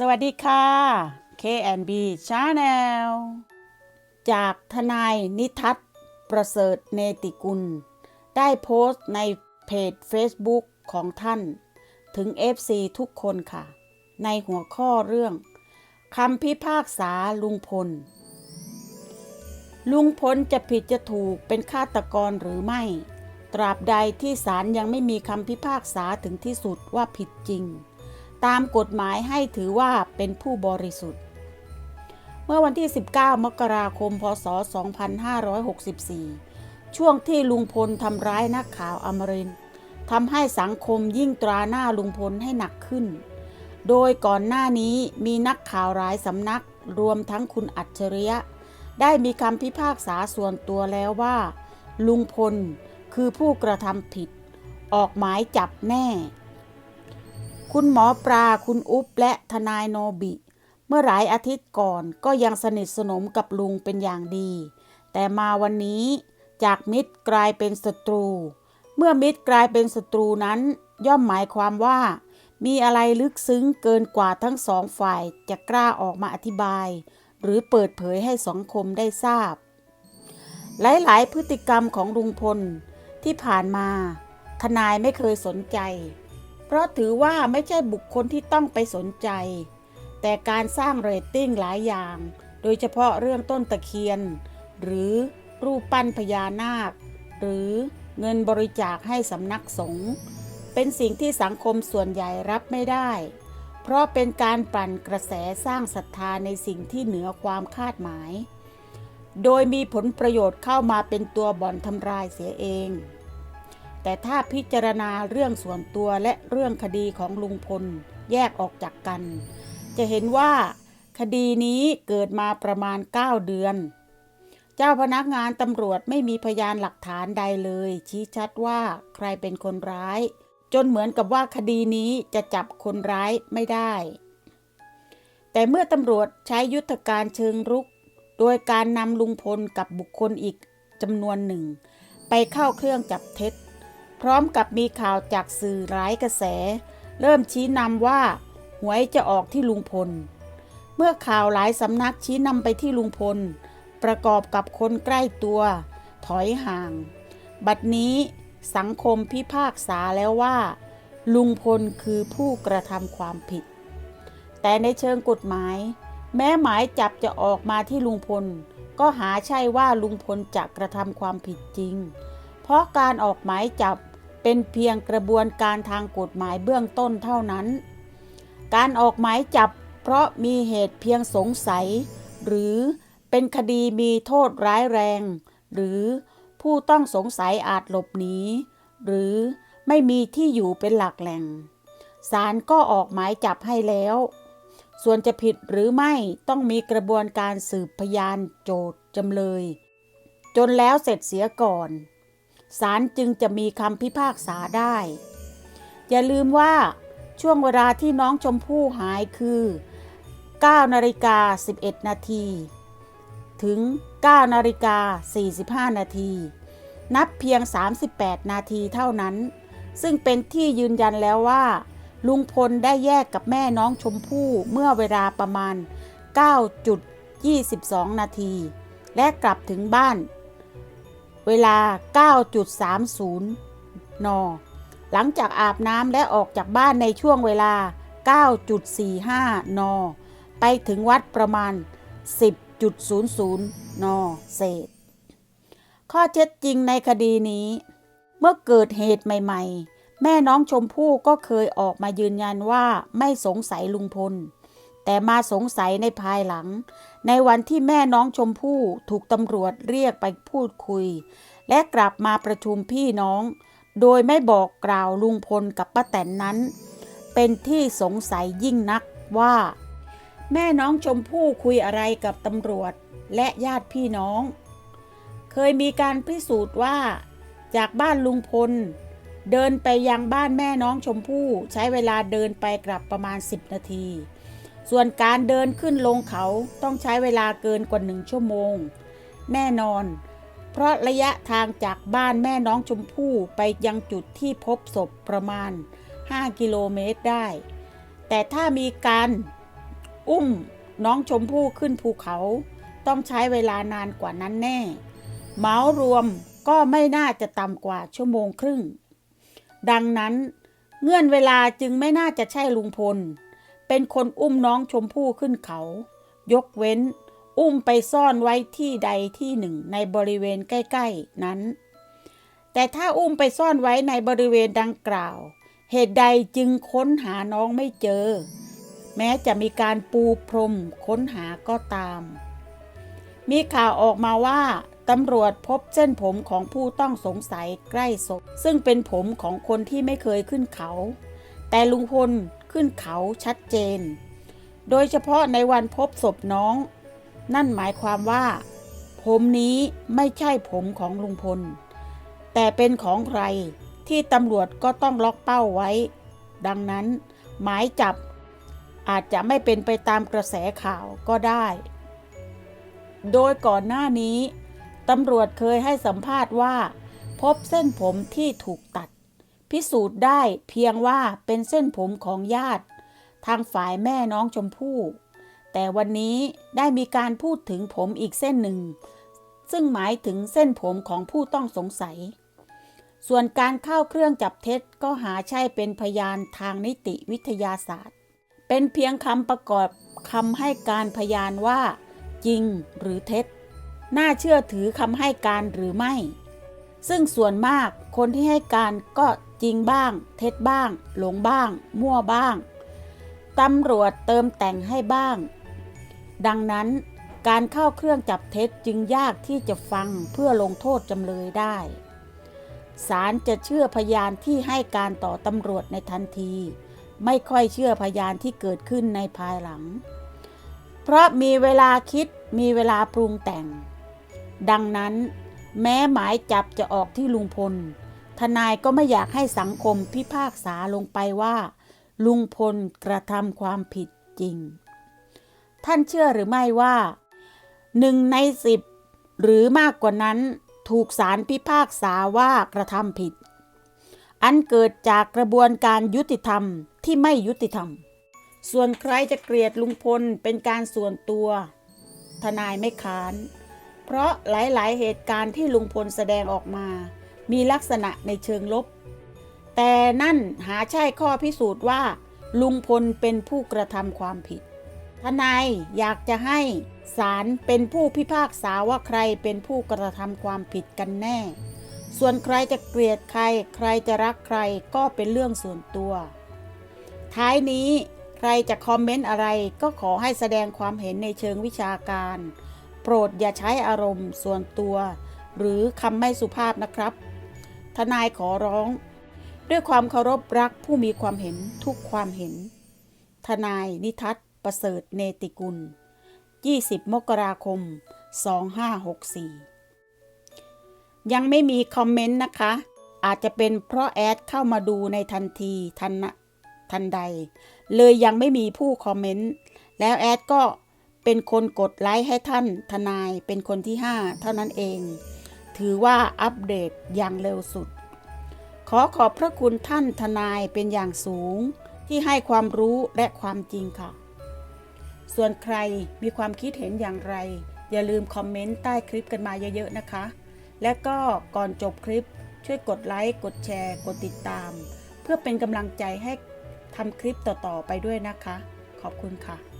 สวัสดีค่ะ KNB Channel จากทนายนิทัศน์ประเสริฐเนติกุล ได้โพสต์ในเพจ Facebook ของท่าน ถึง FC ทุกคนค่ะ ในหัวข้อเรื่องคำพิพากษาลุงพล ลุงพลจะผิดจะถูกเป็นฆาตกรหรือไม่ ตราบใดที่ศาลยังไม่มีคำพิพากษาถึงที่สุดว่าผิดจริง ตามกฎหมายให้ถือว่าเป็นผู้บริสุทธิ์ เมื่อวันที่ 19 มกราคม พศ 2564 ช่วงที่ลุงพลทำร้ายนักข่าวอมรินทร์ทำให้สังคมยิ่งตราหน้าลุงพลให้หนักขึ้น โดยก่อนหน้านี้มีนักข่าวหลายสำนักรวมทั้งคุณอัจฉริยะ ได้มีคำพิพากษาส่วนตัวแล้วว่า ลุงพลคือผู้กระทำผิด ออกหมายจับแน่ คุณหมอปลาคุณอุ๊บและทนายโนบิ เมื่อหลายอาทิตย์ก่อนก็ยังสนิทสนมกับลุงเป็นอย่างดี แต่มาวันนี้จากมิตรกลายเป็นศัตรู เมื่อมิตรกลายเป็นศัตรูนั้น ย่อมหมายความว่า มีอะไรลึกซึ้งเกินกว่าทั้งสองฝ่ายจะกล้าออกมาอธิบาย หรือเปิดเผยให้สังคมได้ทราบ หลาย ๆ พฤติกรรมของลุงพลที่ผ่านมา ทนายไม่เคยสนใจ เพราะถือว่าไม่ใช่บุคคลที่ต้องไปสนใจ แต่การสร้างเรตติ้งหลายอย่าง โดยเฉพาะเรื่องต้นตะเคียน หรือรูปปั้นพญานาค หรือเงินบริจาคให้สำนักสงฆ์เป็นสิ่งที่สังคมส่วนใหญ่รับไม่ได้ เพราะเป็นการปั่นกระแสสร้างศรัทธาในสิ่งที่เหนือความคาดหมาย โดยมีผลประโยชน์เข้ามาเป็นตัวบ่อนทำลายเสียเอง แต่ถ้าพิจารณาเรื่องส่วนตัวและเรื่องคดีของลุงพลแยกออกจากกัน จะเห็นว่าคดีนี้เกิดมาประมาณ 9 เดือน เจ้าพนักงานตำรวจไม่มีพยานหลักฐานใดเลย ชี้ชัดว่าใครเป็นคนร้าย จนเหมือนกับว่าคดีนี้จะจับคนร้ายไม่ได้ แต่เมื่อตำรวจใช้ยุทธการเชิงรุก โดยการนำลุงพลกับบุคคลอีกจำนวนหนึ่ง ไปเข้าเครื่องจับเท็จ พร้อมกับมีข่าวจากสื่อร้ายกระแส เริ่มชี้นำว่า หวยจะออกที่ลุงพล เมื่อข่าวหลายสำนักชี้นำไปที่ลุงพล ประกอบกับคนใกล้ตัว ถอยห่าง บัดนี้สังคมพิพากษาแล้วว่า ลุงพลคือผู้กระทำความผิด แต่ในเชิงกฎหมาย แม้หมายจับจะออกมาที่ลุงพล ก็หาใช่ว่าลุงพลจะกระทำความผิดจริง เพราะการออกหมายจับเป็นเพียงกระบวนการทางกฎหมายเบื้องต้นเท่านั้น การออกหมายจับเพราะมีเหตุเพียงสงสัย หรือเป็นคดีมีโทษร้ายแรง หรือผู้ต้องสงสัยอาจหลบหนีหรือไม่มีที่อยู่เป็นหลักแหล่งศาลก็ออกหมายจับให้แล้ว ส่วนจะผิดหรือไม่ต้องมีกระบวนการสืบพยานโจทย์จำเลย จนแล้วเสร็จเสียก่อน ศาลจึงจะมีคำพิพากษาได้ อย่าลืมว่าช่วงเวลาที่น้องชมพู่หายคือ9นาฬิกา11 นาที ถึง 9นาฬิกา45 นาที นับเพียง 38 นาทีเท่านั้น ซึ่งเป็นที่ยืนยันแล้วว่า ลุงพลได้แยกกับแม่น้องชมพู่เมื่อเวลาประมาณ 9.22 นาที และกลับถึงบ้าน เวลา 9.30 น หลังจากอาบน้ำและออกจากบ้านในช่วงเวลา 9.45 น ไปถึงวัดประมาณ 10.00 น เศษ ข้อเท็จจริงในคดีนี้ เมื่อเกิดเหตุใหม่ ๆ แม่น้องชมพู่ก็เคยออกมายืนยันว่าไม่สงสัยลุงพล แต่มาสงสัยในภายหลัง ในวันที่แม่น้องชมพู่ถูกตำรวจเรียกไปพูดคุย และกลับมาประชุมพี่น้อง โดยไม่บอกกล่าวลุงพลกับป้าแตนนั้น เป็นที่สงสัยยิ่งนักว่า แม่น้องชมพู่คุยอะไรกับตำรวจและญาติพี่น้อง เคยมีการพิสูจน์ว่า จากบ้านลุงพล เดินไปยังบ้านแม่น้องชมพู่ใช้เวลาเดินไปกลับประมาณ 10 นาที ส่วนการเดินขึ้นลงเขาต้องใช้เวลาเกินกว่าหนึ่งชั่วโมง แน่นอน เพราะระยะทางจากบ้านแม่น้องชมพู่ไปยังจุดที่พบศพประมาณ 5 กิโลเมตรได้ แต่ถ้ามีการอุ้มน้องชมพู่ขึ้นภูเขา ต้องใช้เวลานานกว่านั้นแน่เหมารวมก็ไม่น่าจะต่ำกว่าชั่วโมงครึ่ง ดังนั้นเงื่อนเวลาจึงไม่น่าจะใช่ลุงพล เป็นคนอุ้มน้องชมพู่ขึ้นเขา ยกเว้น อุ้มไปซ่อนไว้ที่ใดที่หนึ่งในบริเวณใกล้ๆนั้น แต่ถ้าอุ้มไปซ่อนไว้ในบริเวณดังกล่าว เหตุใดจึงค้นหาน้องไม่เจอ แม้จะมีการปูพรมค้นหาก็ตาม มีข่าวออกมาว่าตำรวจพบเส้นผมของผู้ต้องสงสัยใกล้ศพซึ่งเป็นผมของคนที่ไม่เคยขึ้นเขา แต่ลุงพล ขึ้นเขาชัดเจน โดยเฉพาะในวันพบศพน้อง นั่นหมายความว่า ผมนี้ไม่ใช่ผมของลุงพล แต่เป็นของใครที่ตำรวจก็ต้องล็อกเป้าไว้ ดังนั้น หมายจับอาจจะไม่เป็นไปตามกระแสข่าวก็ได้ โดยก่อนหน้านี้ตำรวจเคยให้สัมภาษณ์ว่า พบเส้นผมที่ถูกตัด พิสูจน์ได้เพียงว่าเป็นเส้นผมของญาติ ทางฝ่ายแม่น้องชมพู่แต่วันนี้ได้มีการพูดถึงผมอีกเส้นหนึ่ง ซึ่งหมายถึงเส้นผมของผู้ต้องสงสัย ส่วนการเข้าเครื่องจับเท็จก็หาใช่เป็นพยานทางนิติวิทยาศาสตร์ เป็นเพียงคำประกอบคำให้การพยานว่า จริงหรือเท็จ น่าเชื่อถือคำให้การหรือไม่ ซึ่งส่วนมากคนที่ให้การก็ จริงบ้าง เท็จบ้าง หลงบ้าง มั่วบ้าง ตำรวจเติมแต่งให้บ้าง ดังนั้นการเข้าเครื่องจับเท็จจึงยากที่จะฟังเพื่อลงโทษจำเลยได้ศาลจะเชื่อพยานที่ให้การต่อตำรวจในทันที ไม่ค่อยเชื่อพยานที่เกิดขึ้นในภายหลัง เพราะมีเวลาคิดมีเวลาปรุงแต่ง ดังนั้น แม้หมายจับจะออกที่ลุงพล ทนายก็ไม่อยากให้สังคมพิพากษาลงไปว่า ลุงพลกระทำความผิดจริง ท่านเชื่อหรือไม่ว่าหนึ่งในสิบหรือมากกว่านั้นถูกศาลพิพากษาว่ากระทำผิด อันเกิดจากกระบวนการยุติธรรมที่ไม่ยุติธรรม ส่วนใครจะเกลียดลุงพลเป็นการส่วนตัว ทนายไม่ค้าน เพราะหลาย ๆ เหตุการณ์ที่ลุงพลแสดงออกมา มีลักษณะในเชิงลบ แต่นั่นหาใช่ข้อพิสูจน์ว่า ลุงพลเป็นผู้กระทำความผิด ทนายอยากจะให้ศาลเป็นผู้พิพากษาว่าใครเป็นผู้กระทำความผิดกันแน่ ส่วนใครจะเกลียดใคร ใครจะรักใครก็เป็นเรื่องส่วนตัว ท้ายนี้ใครจะคอมเมนต์อะไรก็ขอให้แสดงความเห็นในเชิงวิชาการ โปรดอย่าใช้อารมณ์ส่วนตัว หรือคำไม่สุภาพนะครับ ทนายขอร้อง ด้วยความเคารพรักผู้มีความเห็นทุกความเห็น ทนายนิทัศประเสริฐเนติกุล 20 มกราคม 2564 ยังไม่มีคอมเมนต์นะคะ อาจจะเป็นเพราะแอดเข้ามาดูในทันทีทันทันใด เลยยังไม่มีผู้คอมเมนต์ แล้วแอดก็เป็นคนกดไลค์ให้ท่านทนายเป็นคนที่ 5 เท่านั้นเอง ถือว่าอัปเดตอย่างเร็วสุด ขอขอบพระคุณท่านทนายเป็นอย่างสูง ที่ให้ความรู้และความจริงค่ะ ส่วนใครมีความคิดเห็นอย่างไร อย่าลืมคอมเมนต์ใต้คลิปกันมาเยอะๆนะคะ และก็ก่อนจบคลิปช่วยกดไลค์กดแชร์ กดติดตาม เพื่อเป็นกำลังใจให้ทำคลิปต่อๆไปด้วยนะคะ ขอบคุณค่ะ